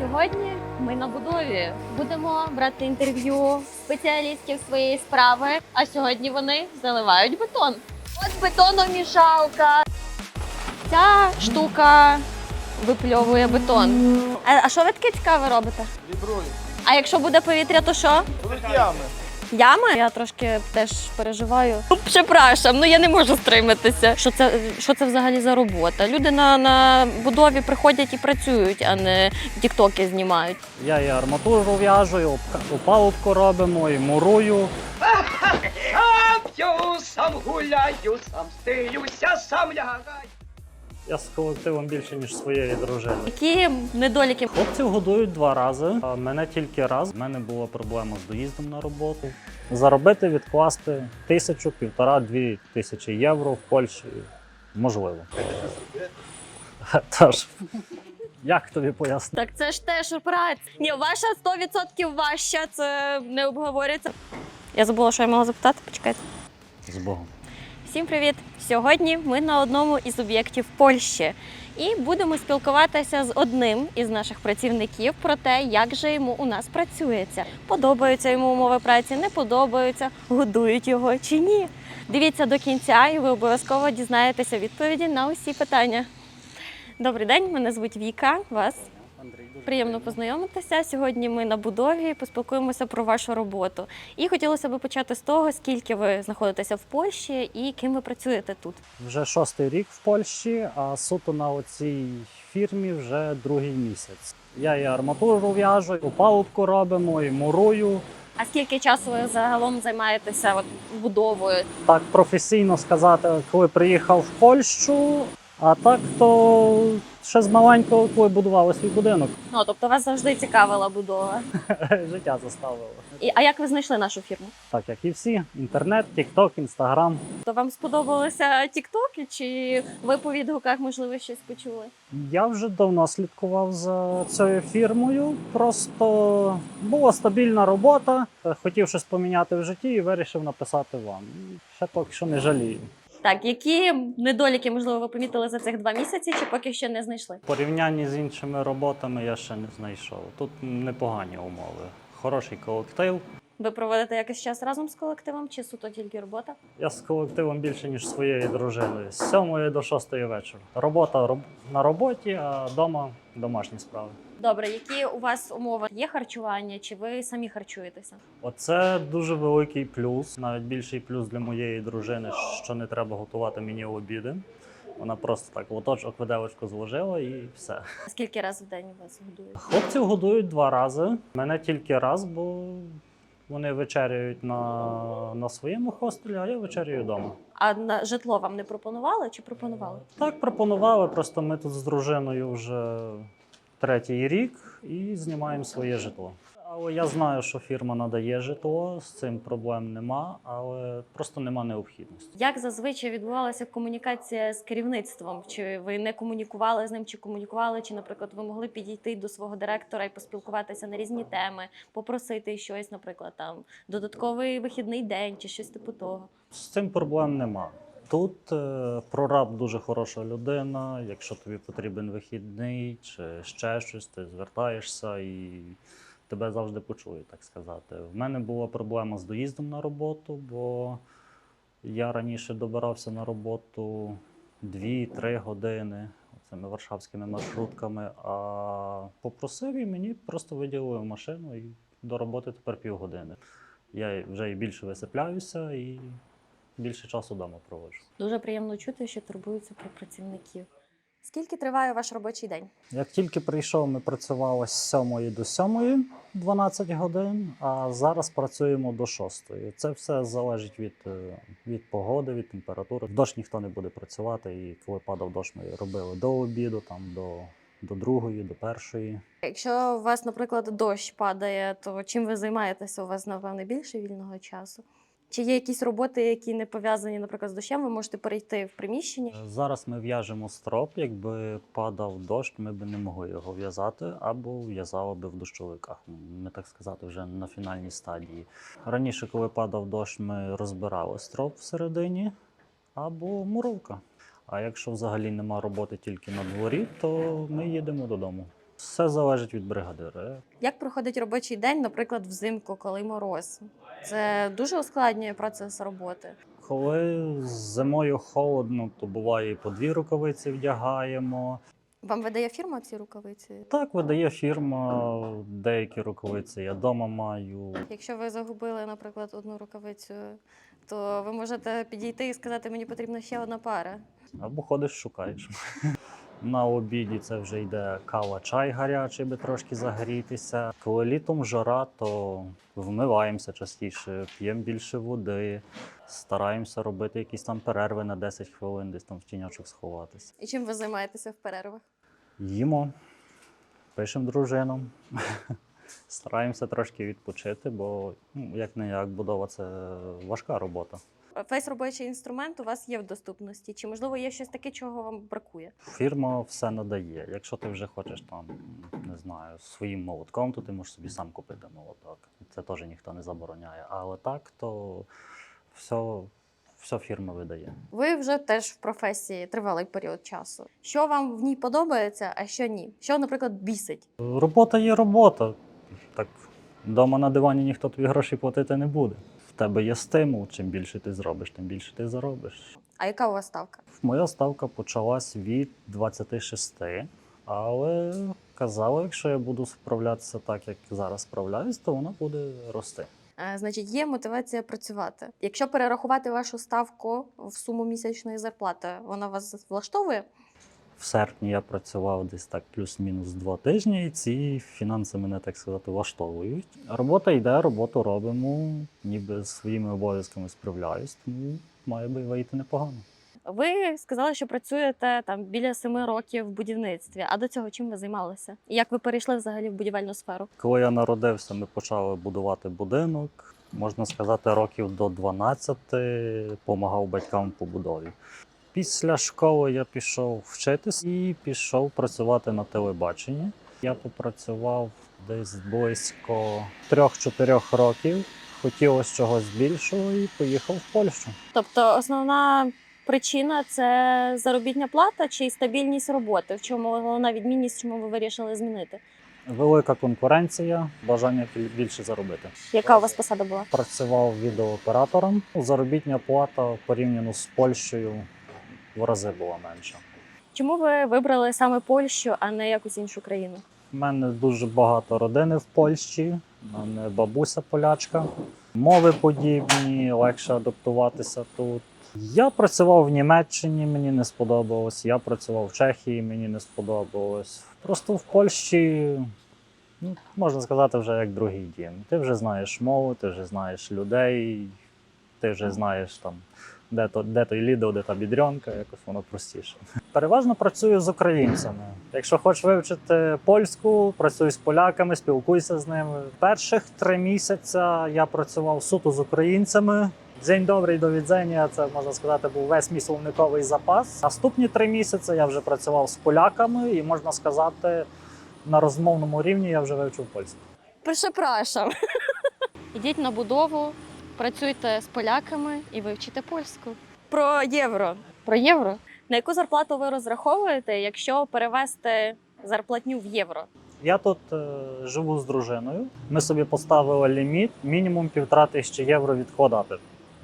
Сьогодні ми на будові будемо брати інтерв'ю спеціалістів своєї справи. А сьогодні вони заливають бетон. От бетономішалка. Ця штука випльовує бетон. А, а що ви таке цікаве робите? Вібрує. А якщо буде повітря, то що? Будуть ями. Ями? Я трошки теж переживаю. Ну, Прzepraszam, ну я не можу стриматися. Що це, що це взагалі за робота? Люди на, на будові приходять і працюють, а не тіктоки знімають. Я і арматуру в'яжу, і опалубку робимо, і мурую. Сам п'ю, сам гуляю, сам стилюся, сам лягаю. Я з колективом більше, ніж своєї дружини. Які недоліки? Хлопців годують два рази, а мене тільки раз. У мене була проблема з доїздом на роботу. Заробити, відкласти тисячу, півтора, дві тисячі євро в Польщі можливо. Тож, як тобі пояснити? Так це ж теж праця. Ні, ваша 100% важча, це не обговорюється. Я забула, що я мала запитати. Почекайте. З Богом. Всім привіт! Сьогодні ми на одному із об'єктів Польщі і будемо спілкуватися з одним із наших працівників про те, як же йому у нас працюється. Подобаються йому умови праці, не подобаються, годують його чи ні. Дивіться до кінця, і ви обов'язково дізнаєтеся відповіді на усі питання. Добрий день, мене звуть Віка. Вас Приємно познайомитися. Сьогодні ми на будові поспілкуємося про вашу роботу. І хотілося б почати з того, скільки ви знаходитеся в Польщі і ким ви працюєте тут. Вже шостий рік в Польщі, а суто на оцій фірмі вже другий місяць. Я і арматуру в'яжу, і опалубку робимо, і мурую. А скільки часу ви загалом займаєтеся от, будовою? Так професійно сказати, коли приїхав в Польщу, а так то ще з маленького, коли будували свій будинок. Ну тобто вас завжди цікавила будова. Життя заставило. І а як ви знайшли нашу фірму? Так як і всі: інтернет, тікток, інстаграм. То вам сподобалися тіктоки, чи ви по відгуках можливо щось почули? Я вже давно слідкував за цією фірмою. Просто була стабільна робота. Хотів щось поміняти в житті і вирішив написати вам. Ще поки що не жалію. Так, які недоліки можливо ви помітили за цих два місяці, чи поки що не знайшли? В порівнянні з іншими роботами я ще не знайшов. Тут непогані умови. Хороший колектив. Ви проводите якийсь час разом з колективом, чи суто тільки робота? Я з колективом більше, ніж своєю дружиною. З 7 до 6 вечора. Робота роб- на роботі, а вдома домашні справи. Добре, які у вас умови? Є харчування, чи ви самі харчуєтеся? Оце дуже великий плюс, навіть більший плюс для моєї дружини, що не треба готувати мені обіди. Вона просто так лоточок виделочку зложила і все. Скільки разів в день вас годують? Хлопців годують два рази. Мене тільки раз, бо вони вечеряють на, на своєму хостелі, а я вечеряю вдома. А на житло вам не пропонували чи пропонували? Так пропонували, просто ми тут з дружиною вже третій рік і знімаємо своє житло. Але я знаю, що фірма надає житло, з цим проблем нема, але просто нема необхідності. Як зазвичай відбувалася комунікація з керівництвом? Чи ви не комунікували з ним, чи комунікували, чи, наприклад, ви могли підійти до свого директора і поспілкуватися на різні теми, попросити щось, наприклад, там додатковий вихідний день чи щось типу того? З цим проблем нема. Тут е, прораб дуже хороша людина. Якщо тобі потрібен вихідний чи ще щось, ти звертаєшся і тебе завжди почують, так сказати. В мене була проблема з доїздом на роботу, бо я раніше добирався на роботу 2-3 години цими варшавськими маршрутками, а попросив і мені просто виділили машину і до роботи тепер півгодини. Я вже і більше висипляюся і більше часу вдома проводжу. Дуже приємно чути, що турбуються про працівників. Скільки триває ваш робочий день? Як тільки прийшов, ми працювали з 7 до 7, 12 годин, а зараз працюємо до 6. Це все залежить від, е, від погоди, від температури. В дощ ніхто не буде працювати, і коли падав дощ, ми робили до обіду, там, до, до другої, до першої. Якщо у вас, наприклад, дощ падає, то чим ви займаєтеся? У вас, напевне, більше вільного часу? Чи є якісь роботи, які не пов'язані, наприклад, з дощем, ви можете перейти в приміщення? Зараз ми в'яжемо строп. Якби падав дощ, ми б не могли його в'язати або в'язали би в дощовиках. Ми так сказати, вже на фінальній стадії. Раніше, коли падав дощ, ми розбирали строп всередині або муровка. А якщо взагалі нема роботи тільки на дворі, то ми їдемо додому. Все залежить від бригадира. Як проходить робочий день, наприклад, взимку, коли мороз? Це дуже ускладнює процес роботи. Коли зимою холодно, то буває і по дві рукавиці вдягаємо. Вам видає фірма ці рукавиці? Так видає фірма деякі рукавиці. Я вдома маю. Якщо ви загубили, наприклад, одну рукавицю, то ви можете підійти і сказати, мені потрібна ще одна пара. Або ходиш, шукаєш. На обіді це вже йде кава, чай гарячий, би трошки загрітися. Коли літом жара, то вмиваємося частіше, п'ємо більше води, стараємося робити якісь там перерви на 10 хвилин, десь там в тінячок сховатися. І чим ви займаєтеся в перервах? Їмо, пишемо дружинам. Стараємося трошки відпочити, бо як не як будова це важка робота. Весь робочий інструмент у вас є в доступності. Чи можливо є щось таке, чого вам бракує? Фірма все надає. Якщо ти вже хочеш там, не знаю, своїм молотком, то ти можеш собі сам купити молоток. Це теж ніхто не забороняє. Але так, то все, все фірма видає. Ви вже теж в професії тривалий період часу. Що вам в ній подобається, а що ні? Що, наприклад, бісить? Робота є робота. Так, вдома на дивані ніхто тобі гроші платити не буде. В тебе є стимул. Чим більше ти зробиш, тим більше ти заробиш. А яка у вас ставка? Моя ставка почалась від 26, але казали, якщо я буду справлятися так, як зараз справляюсь, то вона буде рости. Е, Значить, є мотивація працювати. Якщо перерахувати вашу ставку в суму місячної зарплати, вона вас влаштовує? В серпні я працював десь так плюс-мінус два тижні, і ці фінанси мене, так сказати, влаштовують. Робота йде, роботу робимо, ніби своїми обов'язками справляюсь, тому має би вийти непогано. Ви сказали, що працюєте там біля семи років в будівництві. А до цього чим ви займалися? І як ви перейшли взагалі в будівельну сферу? Коли я народився, ми почали будувати будинок. Можна сказати, років до 12 допомагав батькам по будові. Після школи я пішов вчитись і пішов працювати на телебаченні. Я попрацював десь близько 3-4 років. Хотілося чогось більшого і поїхав в Польщу. Тобто, основна причина це заробітня плата чи стабільність роботи? В чому головна відмінність, чому ви вирішили змінити? Велика конкуренція, бажання більше заробити. Яка у вас посада була? Працював відеооператором. Заробітня плата порівняно з Польщею в рази була менша. Чому ви вибрали саме Польщу, а не якусь іншу країну? У мене дуже багато родини в Польщі. У мене бабуся полячка. Мови подібні, легше адаптуватися тут. Я працював в Німеччині, мені не сподобалось. Я працював в Чехії, мені не сподобалось. Просто в Польщі, ну, можна сказати, вже як другий дім. Ти вже знаєш мову, ти вже знаєш людей, ти вже знаєш там, де, то, де той лідо, де та бідрянка, якось воно простіше. Переважно працюю з українцями. Якщо хочеш вивчити польську, працюй з поляками, спілкуйся з ними. Перших три місяці я працював суто з українцями. День добрий до відзення, це можна сказати, був весь мій словниковий запас. Наступні три місяці я вже працював з поляками, і можна сказати, на розмовному рівні я вже вивчив польську. Пришепрашам. Ідіть на будову, працюйте з поляками і вивчите польську. Про євро. Про євро. На яку зарплату ви розраховуєте, якщо перевести зарплатню в євро? Я тут е, живу з дружиною. Ми собі поставили ліміт мінімум півтора тисячі євро відкладати.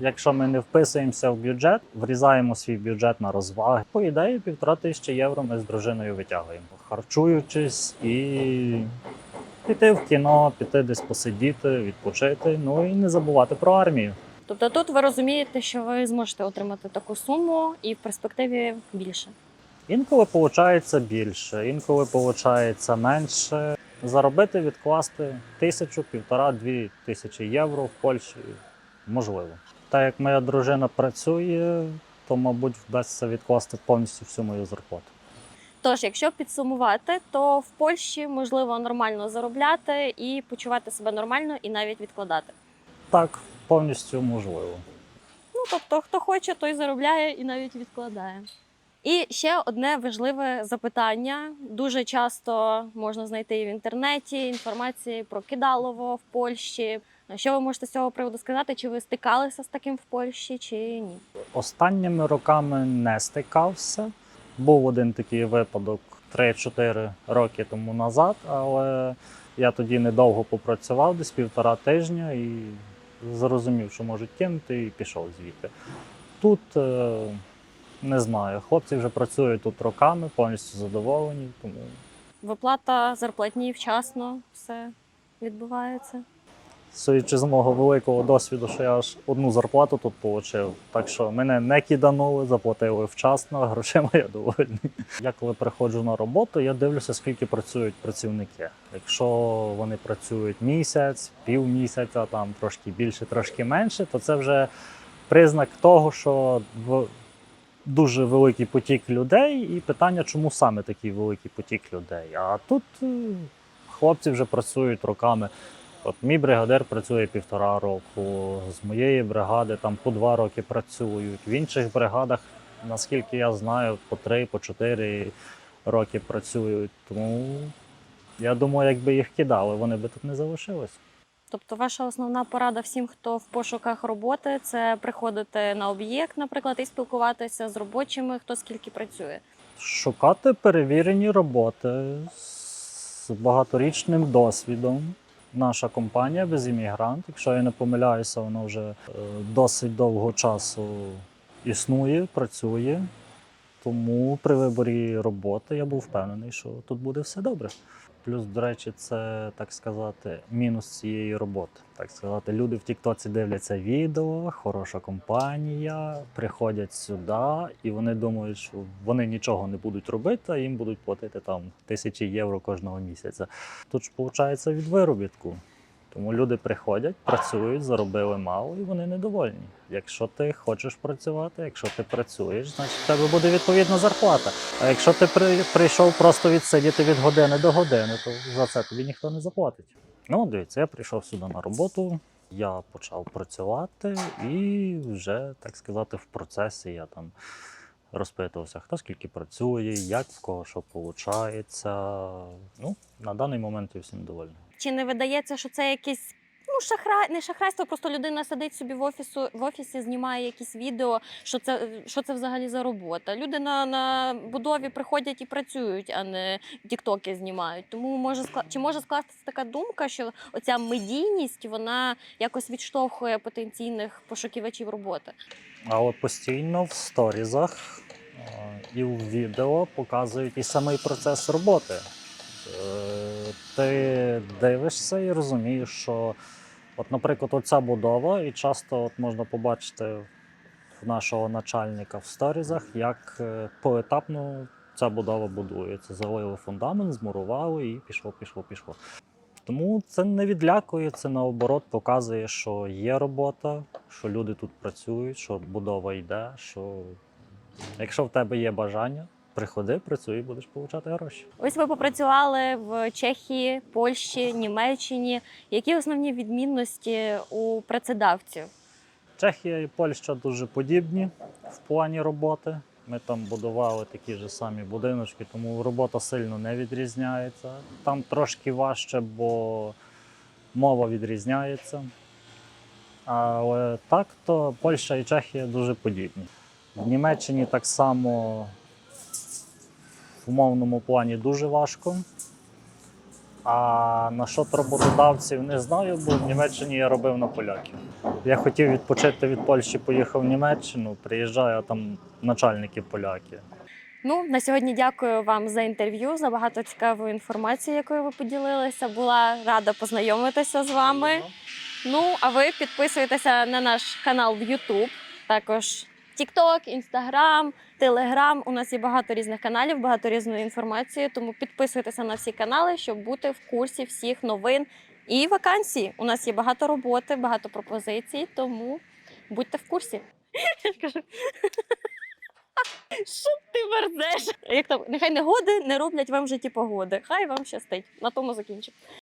Якщо ми не вписуємося в бюджет, врізаємо свій бюджет на розваги. По ідеї, півтора тисячі євро ми з дружиною витягуємо, харчуючись і піти в кіно, піти десь посидіти, відпочити. Ну і не забувати про армію. Тобто тут ви розумієте, що ви зможете отримати таку суму і в перспективі більше. Інколи виходить більше, інколи виходить менше. Заробити, відкласти тисячу, півтора, дві тисячі євро в Польщі можливо. Так як моя дружина працює, то, мабуть, вдасться відкласти повністю всю мою зарплату. Тож, якщо підсумувати, то в Польщі можливо нормально заробляти і почувати себе нормально, і навіть відкладати. Так, повністю можливо. Ну тобто, хто хоче, той заробляє і навіть відкладає. І ще одне важливе запитання. Дуже часто можна знайти і в інтернеті інформації про кидалово в Польщі. Що ви можете з цього приводу сказати? Чи ви стикалися з таким в Польщі, чи ні? Останніми роками не стикався. Був один такий випадок 3-4 роки тому назад, але я тоді недовго попрацював, десь півтора тижня, і зрозумів, що можуть кинути, і пішов звідти. Тут е, не знаю, хлопці вже працюють тут роками, повністю задоволені, тому Виплата зарплатні вчасно, все відбувається. Судячи з мого великого досвіду, що я аж одну зарплату тут отримав. Так що мене не киданули, заплатили вчасно, грошима я довольний. Я коли приходжу на роботу, я дивлюся, скільки працюють працівники. Якщо вони працюють місяць, півмісяця, там трошки більше, трошки менше, то це вже признак того, що дуже великий потік людей, і питання, чому саме такий великий потік людей. А тут е, хлопці вже працюють роками. От мій бригадир працює півтора року, з моєї бригади там по два роки працюють. В інших бригадах, наскільки я знаю, по три, по чотири роки працюють. Тому я думаю, якби їх кидали, вони би тут не залишились. Тобто, ваша основна порада всім, хто в пошуках роботи, це приходити на об'єкт, наприклад, і спілкуватися з робочими, хто скільки працює. Шукати перевірені роботи з багаторічним досвідом. Наша компанія Безіммігрант, якщо я не помиляюся, вона вже е, досить довго часу існує, працює. Тому при виборі роботи я був впевнений, що тут буде все добре. Плюс, до речі, це так сказати, мінус цієї роботи. Так сказати, люди в Тіктоці дивляться відео, хороша компанія, приходять сюди, і вони думають, що вони нічого не будуть робити, а їм будуть платити там тисячі євро кожного місяця. Тут ж виходить від виробітку. Тому люди приходять, працюють, заробили мало і вони недовольні. Якщо ти хочеш працювати, якщо ти працюєш, значить в тебе буде відповідна зарплата. А якщо ти при, прийшов просто відсидіти від години до години, то за це тобі ніхто не заплатить. Ну, дивіться, я прийшов сюди на роботу, я почав працювати і вже, так сказати, в процесі я там розпитувався, хто скільки працює, як в кого що виходить. Ну, на даний момент я всім довольний. Чи не видається, що це якесь ну, шахрай, не шахрайство, просто людина сидить собі в офісу в офісі, знімає якісь відео, що це, що це взагалі за робота. Люди на, на будові приходять і працюють, а не тіктоки знімають. Тому може скла- чи може скластися така думка, що оця медійність вона якось відштовхує потенційних пошуківачів роботи. А постійно в сторізах е, і в відео показують і самий процес роботи. Ти дивишся і розумієш, що, от, наприклад, оця будова, і часто от можна побачити в нашого начальника в сторізах, як е, поетапно ця будова будується. Залили фундамент, змурували і пішло, пішло, пішло. Тому це не відлякує, це наоборот показує, що є робота, що люди тут працюють, що будова йде, що якщо в тебе є бажання, приходи, працюй і будеш отримати гроші. Ось ви попрацювали в Чехії, Польщі, Німеччині. Які основні відмінності у працедавців? Чехія і Польща дуже подібні в плані роботи. Ми там будували такі ж самі будиночки, тому робота сильно не відрізняється. Там трошки важче, бо мова відрізняється. Але так, то Польща і Чехія дуже подібні. В Німеччині так само в умовному плані дуже важко. А на насчет роботодавців не знаю, бо в Німеччині я робив на поляків. Я хотів відпочити від Польщі, поїхав в Німеччину, приїжджаю, а там начальники поляки. Ну на сьогодні дякую вам за інтерв'ю, за багато цікавої інформації, якою ви поділилися. Була рада познайомитися з вами. Ну а ви підписуєтеся на наш канал в YouTube, також TikTok, Instagram, Telegram. У нас є багато різних каналів, багато різної інформації. Тому підписуйтеся на всі канали, щоб бути в курсі всіх новин і вакансій. У нас є багато роботи, багато пропозицій, тому будьте в курсі. Що ти верзеш? Як там, нехай негоди не роблять вам в житті погоди. Хай вам щастить. На тому закінчимо.